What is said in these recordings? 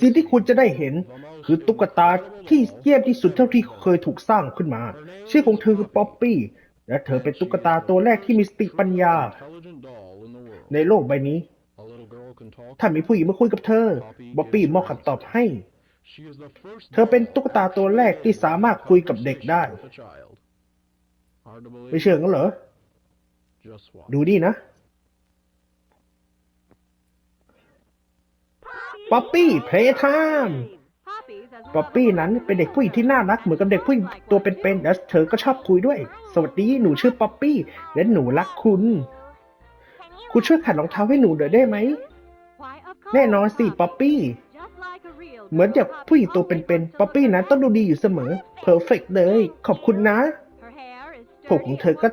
สิ่งที่คุณจะได้เห็น คือตุ๊กตาที่เยี่ยมที่สุดเท่าที่เคยถูกสร้างขึ้นมา ชื่อของเธอคือป๊อปปี้ และเธอเป็นตุ๊กตาตัวแรกที่มีสติปัญญา ในโลกใบนี้ ถ้ามีผู้หญิงมาคุยกับเธอบ๊อบบี้มอบคำตอบให้ เธอเป็นตุ๊กตาตัวแรกที่สามารถคุยกับเด็กได้ ไม่เชื่องั้นเหรอ ดูนี่นะ ป๊อปปี้เพลย์ไทม์ป๊อปปี้นั้นเป็นเด็กผู้หญิงที่น่ารักเหมือนกับเด็กผู้หญิงตัวเป็นๆและเธอก็ชอบคุยด้วย สวัสดีหนูชื่อป๊อปปี้และหนูรักคุณ คุณช่วยขัดรองเท้าให้หนูหน่อยได้ไหม แน่นอนสิป๊อปปี้ เหมือนกับผู้หญิงตัวเป็นๆป๊อปปี้นั้นต้องดูดีอยู่เสมอเพอร์เฟกเลย ขอบคุณนะ ผมของเธอก็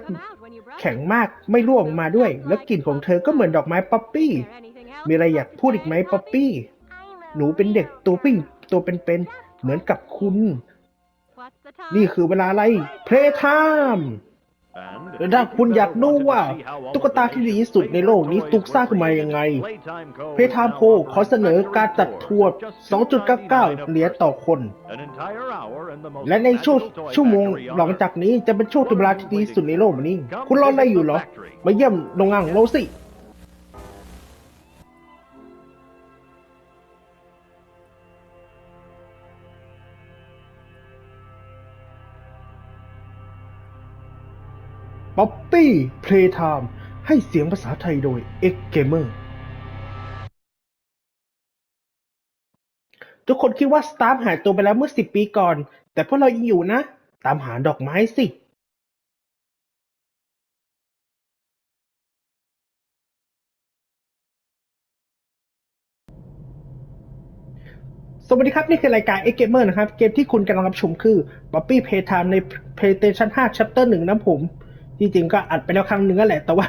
แข็งมากไม่ร่วงมาด้วย แล้วกลิ่นของเธอก็เหมือนดอกไม้ป๊อปปี้ มีอะไรอยากพูดอีกไหมป๊อปปี้ หนูเป็นเด็กตัวผู้งตัวเป็นๆ เหมือนกับคุณ นี่คือเวลาอะไร เพลย์ไทม์แล้วถ้าคุณอยากรู้ว่า ตุ๊กตาที่ดีที่สุดในโลกนี้ถูกสร้างขึ้นมายังไง เพทามโพขอเสนอการจัดทัวร์2.99 เหรียญต่อคน และในช่วงชั่วโมงหลังจากนี้จะเป็นช่วงเวลาที่ดีที่สุดในโลกนี้ คุณรออะไรอยู่เหรอ มาเยี่ยมโรงงานของเราสิ ป๊อปปี้เพลย์ไทม์ให้เสียงภาษาไทยโดย X Gamer ทุกคนคิดว่าสตาร์หายตัวไปแล้วเมื่อสิบปีก่อน แต่พวกเรายังอยู่นะ ตามหาดอกไม้สิสวัสดีครับ นี่คือรายการ X Gamer นะครับ เกมที่คุณกำลังรับชมคือ Poppy Playtime ใน PlayStation 5 Chapter 1นะผม จริงๆก็อัดไปแล้วครั้งหนึ่งนั่นแหละ แต่ว่า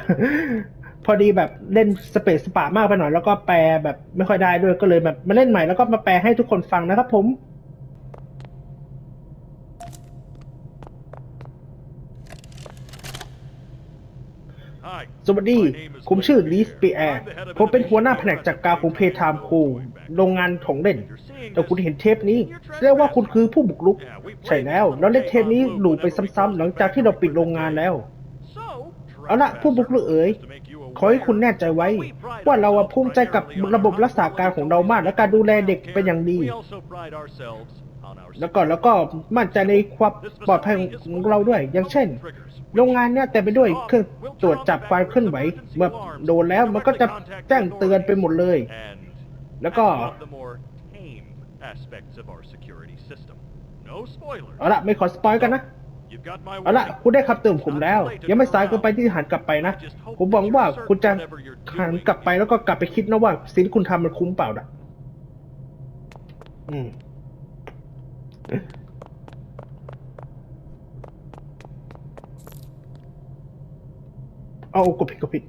พอดีแบบเล่นสเปซสปามากไปหน่อยแล้วก็แปลแบบไม่ค่อยได้ด้วยก็เลยแบบมาเล่นใหม่แล้วก็มาแปลให้ทุกคนฟังนะครับผมสวัสดี ผมชื่อลีสปีแอร์ ผมเป็นหัวหน้าแผนกจัดการของเพทามโคโรงงานของเล่น แต่คุณเห็นเทปนี้แสดงว่าคุณคือผู้บุกรุก ใช่แล้ว แล้วเล่นเทปนี้หลูไปซ้ำๆหลังจากที่เราปิดโรงงานแล้ว เอาละผู้บุกรุกเอ๋ยขอให้คุณแน่ใจไว้ ว่าเราภูมิใจกับระบบรักษาการของเรามากและการดูแลเด็กเป็นอย่างดี แล้วก็แล้วก็มั่นใจในความปลอดภัยของเราด้วย อย่างเช่น โรงงานเนี่ยแต่ไปด้วยเครื่องตรวจจับความเคลื่อนไหวเมื่อโดนแล้วมันก็จะแจ้งเตือนไปหมดเลย แล้วก็เอาละไม่ขอสปอยกันนะ เอาละคุณได้คำเตือนผมแล้ว ยังไม่สายเกินไปที่หันกลับไปนะ ผมหวังว่าคุณจะหันกลับไปแล้วก็กลับไปคิดนะว่าสิ่งที่คุณทำมันคุ้มเปล่านะอืมเอากดผิดกดผิด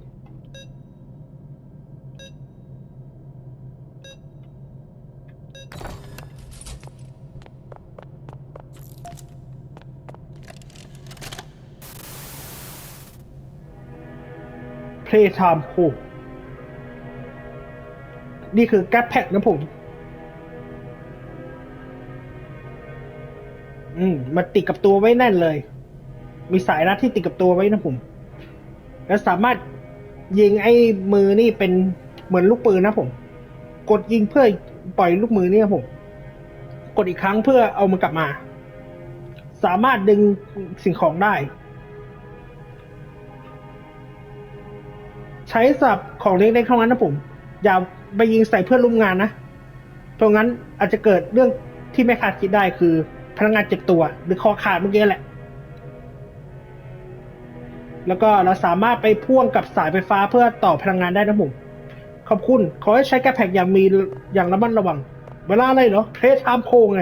Playtime Pro นี่คือแก๊ปแพ็กนะผม อืม มันติดกับตัวไว้แน่นเลย มีสายรัดที่ติดกับตัวไว้นะผม แล้วสามารถยิงไอ้มือนี่เป็นเหมือนลูกปืนนะผม กดยิงเพื่อปล่อยลูกมือนี่นะผม กดอีกครั้งเพื่อเอามันกลับมา สามารถดึงสิ่งของได้ ใช้สับของเล็กๆเท่านั้นนะผม อย่าไปยิงใส่เพื่อนร่วมงานนะ เพราะงั้นอาจจะเกิดเรื่องที่ไม่คาดคิดได้คือ พนักงานเจ็บตัว หรือคอขาดเมื่อกี้แหละ แล้วก็เราสามารถไปพ่วงกับสายไฟฟ้าเพื่อต่อพลังงานได้นะผม ขอบคุณ ขอให้ใช้แกแพกอย่างมีอย่างระมัดระวัง เวลาอะไรเหรอเพลทามโพไง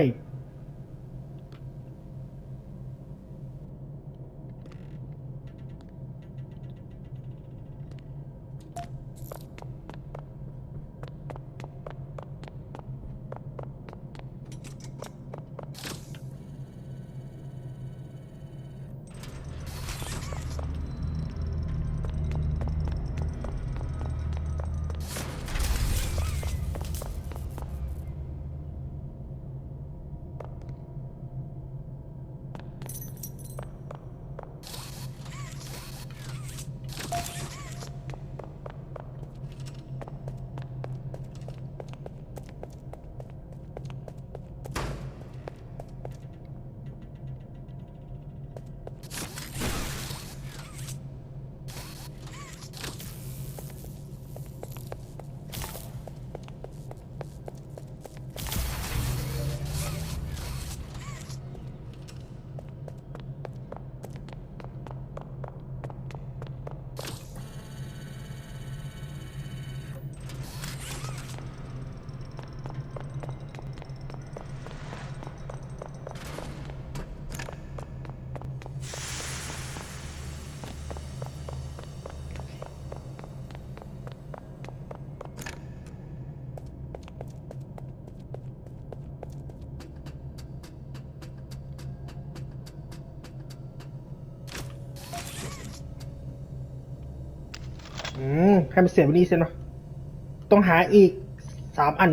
ให้มันเสียวันนี้เสียเนาะต้องหาอีกสามอัน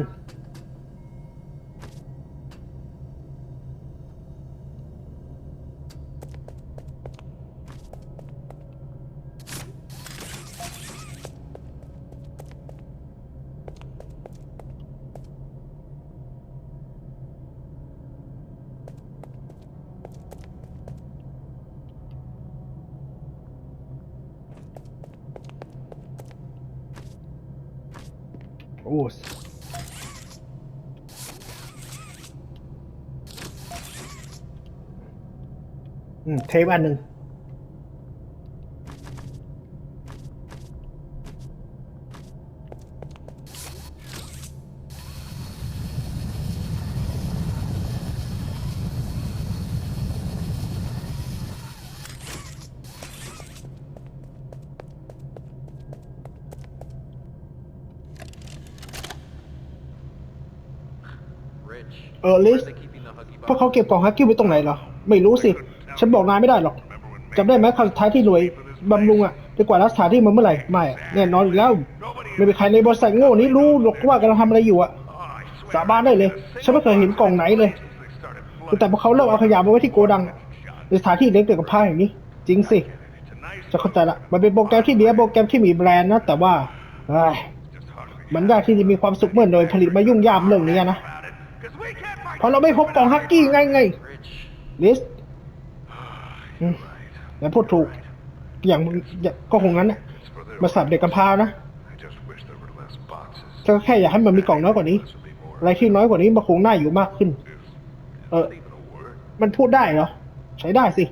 โอ้สอืมเทปอันหนึ่ง Rich. เออลิสพวกเขาเก็บกล่องฮักกี้ไว้ตรงไหนเหรอ ไม่รู้สิ ฉันบอกนายไม่ได้หรอกจำได้ไหมครั้งสุดท้ายที่หน่วยบำรุงอะไปกวาดรักษาที่มันเมื่อไหร่ ไม่แน่นอนอยู่แล้ว ไม่มีใครในบริษัทโง่นี้รู้หรอกว่ากำลังทำอะไรอยู่อะสาบานได้เลย ฉันไม่เคยเห็นกล่องไหนเลย แต่พวกเขาเริ่มเอาขยะมาไว้ที่โกดังในสถานที่เล็กเกี่ยวกับผ้าอย่างนี้ จริงสิจะเข้าใจละ มันเป็นโปรแกรมที่ดีโปรแกรมที่มีแบรนด์นะ แต่ว่าอมันยากที่จะมีความสุขเมื่อหน่วยผลิตมายุ่งยามเรื่องนี้นะ เพราะเราไม่พบกล่องฮักกี้ไงไง Rich. ลิสอืมแล้วพูดถูกอย่างมึงอย่างก็คงงั้นน่ะมาสับเด็กกำพร้านะ I just wish there were less boxes. ก็แค่อยากให้มันมีกล่องน้อยกว่านี้ This would be more. อะไรที่น้อยกว่านี้มันคงน่าอยู่มากขึ้น เออ Not even a word. มันพูดได้เหรอ ใช้ได้สิ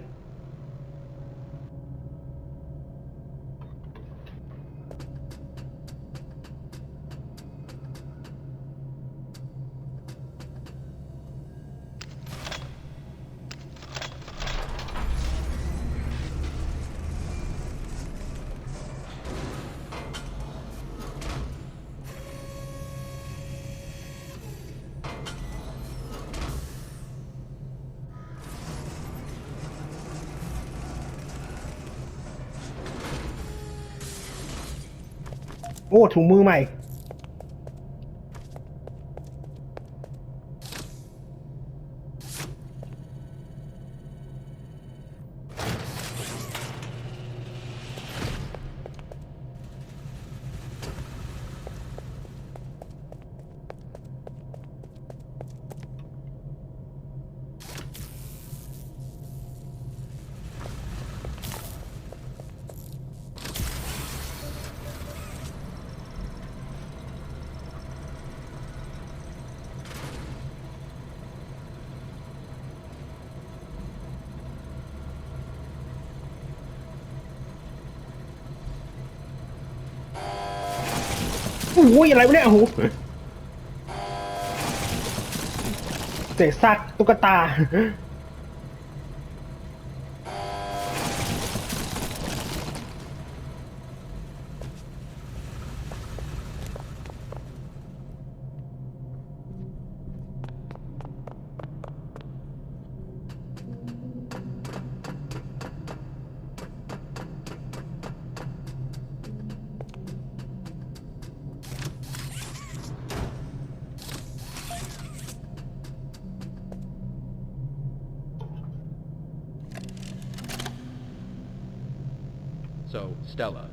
โอ้ถุงมือใหม่ โอ้ยอะไรวะเนี่ยโอ้โหเศษซากตุ๊กตา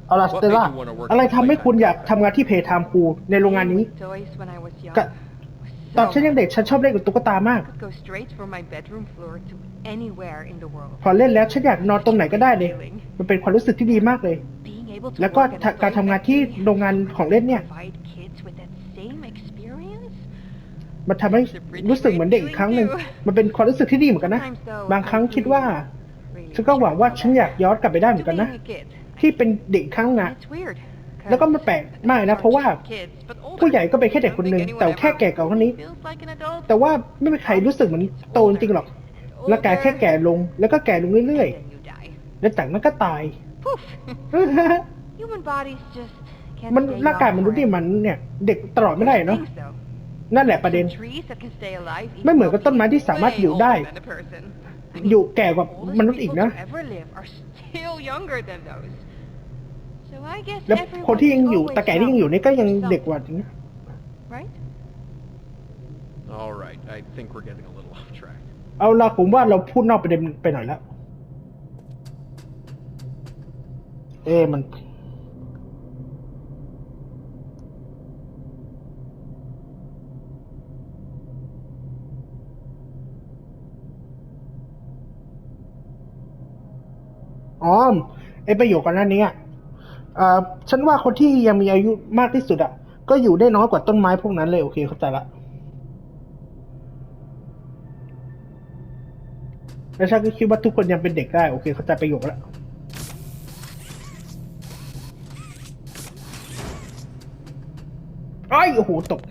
เอาล่ะส what เต made ล่า you wanna work อะไร at ทำให้ Playtime คุณอยาก Cafe? ทำงานที่เพย์ไทม์คูในโรงงานนี้ Toys when I was young. ก็ตอนฉันยังเด็กฉันชอบเล่นกับตุ๊กตามาก could go straight from my bedroom floor to anywhere in the world. พอเล่นแล้วฉันอยากนอนตรงไหนก็ได้เลย มันเป็นความรู้สึกที่ดีมากเลย Being able to แล้วก็ work at a การ toy ทำงานที่ factory โรงงานของเล่นเนี่ย provide kids with that same experience. มันทำให้รู้สึกเหมือนเด็กอีกครั้งหนึ่ง มันเป็นความรู้สึกที่ดีเหมือนกันนะ Sometimes though, บางครั้ง I คิดว่า really ฉันก็หวังว่าฉันอยากย้อนกลับไปได้เหมือนกันนะ being a kid. ที่เป็นเด็กอีกครั้งนะ It's weird. แล้วก็มันแปลกมากนะ เพราะว่า Kids, but older. ผู้ใหญ่ก็เป็นแค่เด็กคนหนึ่งแต่แค่แก่กว่าคนนี้ Feels like an adult. แต่ว่าไม่มีใครรู้สึกเหมือนโตจริงๆหรอกร่างกายแค่แก่ลงแล้วก็แก่ลงเรื่อย Then you die. ๆแล้วจากนั้นก็ตาย Poof. Human bodies just can't มัน stay ร่างกาย young มนุษย์นี่ forever. มันเนี่ย เด็กตลอดไม่ได้เนาะ Things, though. นั่นแหละประเด็น Some trees that can stay alive even ไม่เหมือนกับ though ต้นไม้ที่สามารถ way อยู่ได้ older than a person. I mean, อยู่แก่กว่า oldest มนุษย์อีก people นะ แล้วคนที่ยังอยู่ everyone's ตาแก่ที่ยังอยู่นี่ก็ยังเด็กกว่าจริงนะ Right? All right, I think we're getting a little off track. เอาละผมว่าเราพูดนอกประเด็นไปหน่อยแล้ว เอ๊ะมันอ๋อไอประโยคกันนั้นนี้อะ อ่าฉันว่าคนที่ยังมีอายุมากที่สุดอะ ก็อยู่ได้น้อยกว่าต้นไม้พวกนั้นเลยโอเคเข้าใจละแล้วฉันก็คิดว่าทุกคนยังเป็นเด็กได้โอเคเข้าใจประโยคแล้วไอ้โอ้โหตก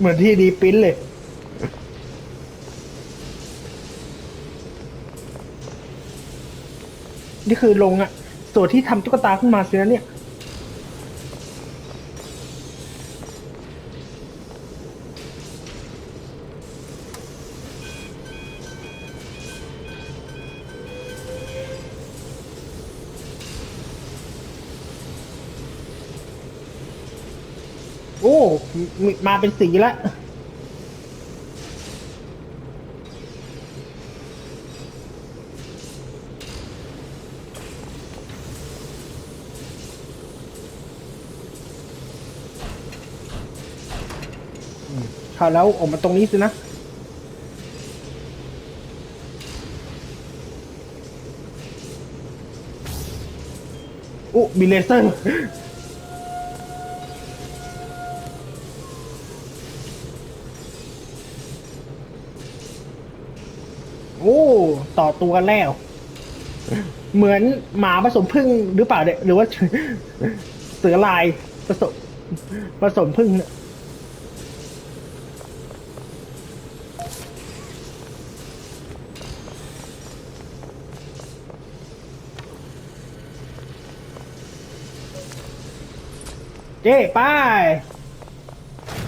เหมือนที่ดีปิ้นเลย นี่คือลงอะส่วนที่ทำตุ๊กตาขึ้นมาสินะเนี่ย มมาเป็นสีแล้วเข้าแล้วออกมาตรงนี้สินะอุ๊มีเลเซอร์ ตัวกันแล้ว เหมือนหมาผสมพึ่งหรือเปล่าเนี่ยหรือว่าเสือลายผสมผสมพึ่งเนี่ยเจ้ไป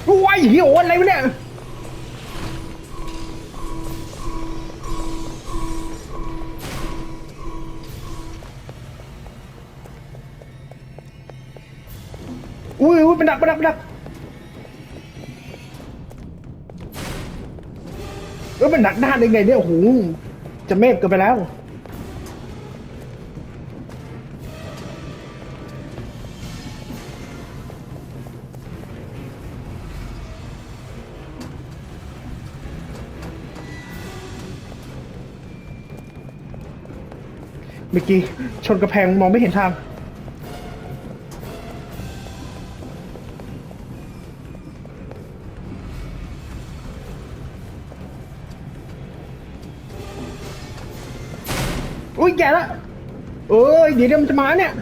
โอ้ยเหี่ยวอะไรวะเนี่ย อุ้ยอุ้ยมันดักมันดักมันดักเออมันดักหน้าได้ไงเนี่ยโอ้โหจะเมฟกินไปแล้ว เมื่อกี้ชนกระแพงมองไม่เห็นทาง อุ้ยแก่ละเอ้ยเดี๋ยวเดี๋ยวมันจะมาเนี่ย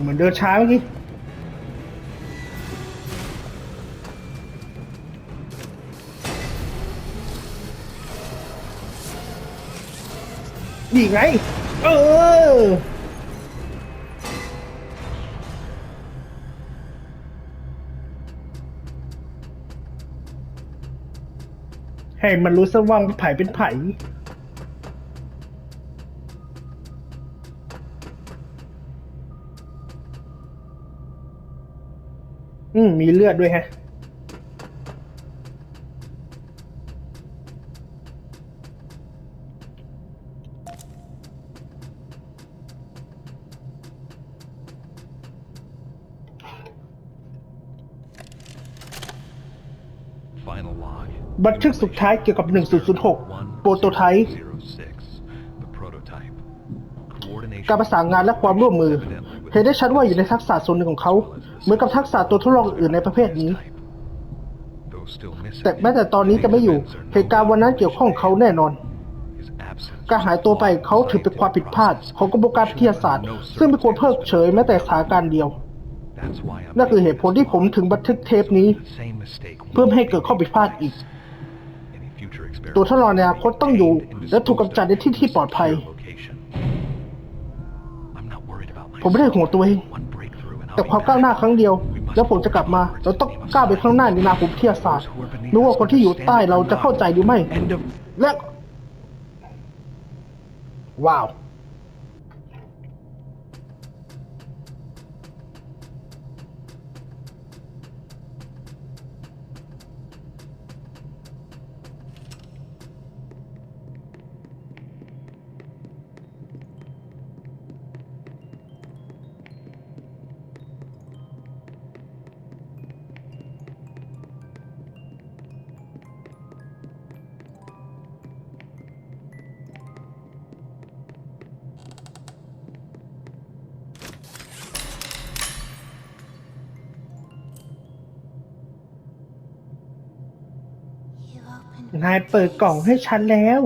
เหมือนเดินช้าเมื่อกี้นี่ไงเออ ให้มันรู้สว่างว่าไผ่เป็นไผ่อืมมีเลือดด้วยฮะ บันทึกสุดท้ายเกี่ยวกับ 1006 โปรโตไทป์การประสานงานและความร่วมมือ เห็นได้ชัดว่าอยู่ในทักษะส่วนหนึ่งของเขา เหมือนกับทักษะตัวทดลองอื่นในประเภทนี้ แต่แม้แต่ตอนนี้จะไม่อยู่ เหตุการณ์วันนั้นเกี่ยวข้องเขาแน่นอน การหายตัวไปเขาถือเป็นความผิดพลาด ของกระบวนการวิทยาศาสตร์ ซึ่งไม่ควรเพิกเฉยแม้แต่สถานการณ์เดียวนั่นคือเหตุผลที่ผมถึงบันทึกเทปนี้ เพื่อให้เกิดข้อผิดพลาดอีก ตัวทดลองในอนาคตต้องอยู่ และถูกกำจัดในที่ที่ปลอดภัย location. I'm not worried about ผมไม่ได้ห่วงตัวเอง One breakthrough and I'll แต่ be ความก้าวหน้า back. ครั้งเดียว แล้วผมจะกลับมา เราต้องก้าวไปข้างหน้าในนามของวิทยาศาสตร์ไม่ว่าคนที่อยู่ใต้เราจะเข้าใจหรือไม่ End of และ ว้าว นายเปิดกล่องให้ฉันแล้ว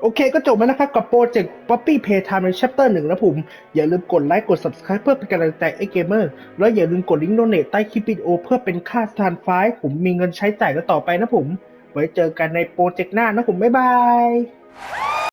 โอเคก็จบแล้วนะครับกับโปรเจกต์ Poppy Playtime ใน Chapter 1นะผม อย่าลืมกดไลค์กด Subscribe เพื่อเป็นกำลังใจไอ้เกมเมอร์แล้วอย่าลืมกดลิงก์โดเนตใต้คลิปวิดีโอเพื่อเป็นค่าสถานไฟล์ผมมีเงินใช้จ่ายแล้วต่อไปนะผม ไว้เจอกันในโปรเจกต์หน้านะผมบ๊ายบาย